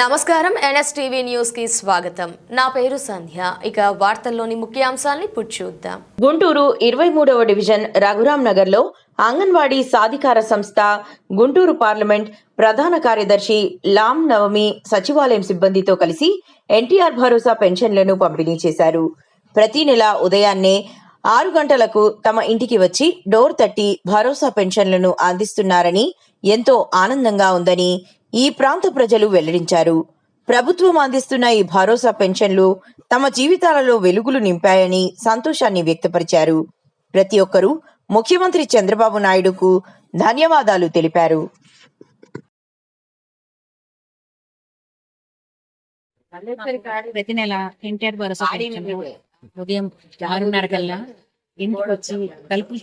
నమస్కారం. ఎన్ఎస్టీవీ న్యూస్కి స్వాగతం. నా పేరు సంధ్య. ఇక వార్తల్లోని ముఖ్యాంశాలని చూద్దాం. గుంటూరు ఇరవై మూడవ డివిజన్ రఘురాం నగర్లో అంగన్వాడీ సాధికార సంస్థ గుంటూరు పార్లమెంట్ ప్రధాన కార్యదర్శి లామ్ నవమి సచివాలయం సిబ్బందితో కలిసి ఎన్టీఆర్ భరోసా పెన్షన్లను పంపిణీ చేశారు. ప్రతి నెల ఉదయాన్నే ఆరు గంటలకు తమ ఇంటికి వచ్చి డోర్ తట్టి భరోసా పెన్షన్లను అందిస్తున్నారని ఎంతో ఆనందంగా ఉందని ఈ ప్రాంత ప్రజలు వెల్లడించారు. ప్రభుత్వం అందిస్తున్న ఈ భరోసా పెన్షన్లు తమ జీవితాలలో వెలుగులు నింపాయని సంతోషాన్ని వ్యక్తపరిచారు. ప్రతి ఒక్కరూ ముఖ్యమంత్రి చంద్రబాబు నాయుడుకు ధన్యవాదాలు తెలిపారు. ప్రతి నెల ఎన్టీఆర్ భరోసా ఉదయం ఆరున్నర కల్లా ఇంటికి వచ్చి తలుపు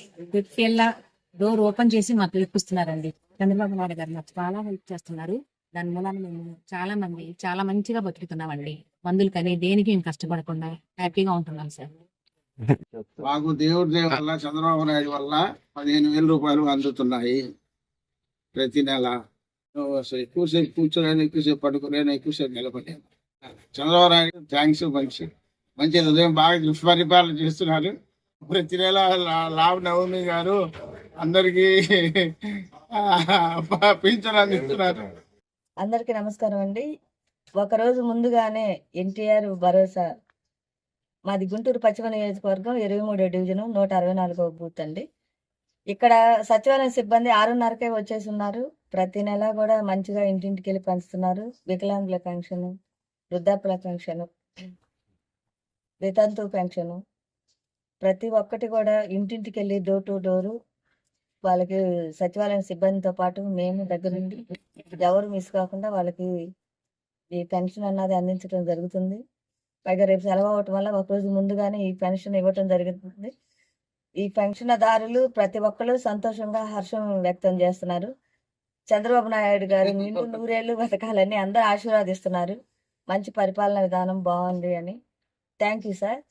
డోర్ ఓపెన్ చేసి మాకు ఇప్పిస్తున్నారండి. చంద్రబాబు నాయుడు గారు మాకు చాలా హెల్ప్ చేస్తున్నారు. దాని మూలాన మేము చాలా మంది చాలా మంచిగా బతుకుతున్నామండి. మందులు కానీ దేనికి మేము కష్టపడకుండా హ్యాపీగా ఉంటున్నాం సార్. మాకు దేవుడి దేవు వల్ల చంద్రబాబు నాయుడు వల్ల పదిహేను వేల రూపాయలు అందుతున్నాయి ప్రతి నెల. ఎక్కువసేపు కూర్చోలేను ఎక్కువసేపు పడుకోలేను ఎక్కువసేపు నిలబడలేను. చంద్రబాబు నాయుడు థ్యాంక్స్ మంచి మంచి ఉదయం బాగా దుష్పరిపాలన చేస్తున్నారు. ప్రతి నెల లాభ నవమి గారు అందరికీ పింఛన్ అందిస్తున్నారు అందరికీ నమస్కారం అండి. ఒకరోజు ముందుగానే ఎన్టీఆర్ భరోసా. మాది గుంటూరు పశ్చిమ నియోజకవర్గం ఇరవై మూడో డివిజన్ నూట అరవై నాలుగో బూత్ అండి. ఇక్కడ సచివాలయం సిబ్బంది ఆరున్నరకే వచ్చేసి ఉన్నారు ప్రతి నెల కూడా మంచిగా ఇంటింటికి వెళ్ళి పంచుతున్నారు. వికలాంగుల పెన్షన్ వృద్ధాప్యుల పెన్షన్ వితంతు పెన్షన్. ప్రతి ఒక్కటి కూడా ఇంటింటికి వెళ్ళి డోర్ టు డోరు వాళ్ళకి సచివాలయం సిబ్బందితో పాటు మేము దగ్గర నుండి ఎవరు మిస్ కాకుండా వాళ్ళకి ఈ పెన్షన్ అన్నది అందించడం జరుగుతుంది. పైగా రేపు సెలవు అవటం వల్ల ఒక రోజు ముందుగానే ఈ పెన్షన్ ఇవ్వటం జరుగుతుంది. ఈ పెన్షన్దారులు ప్రతి ఒక్కరు సంతోషంగా హర్షం వ్యక్తం చేస్తున్నారు. చంద్రబాబు నాయుడు గారు నిండు నూరేళ్ళు బతకాలని అందరూ ఆశీర్వాదిస్తున్నారు. మంచి పరిపాలన విధానం బాగుంది అని. Thank you sir.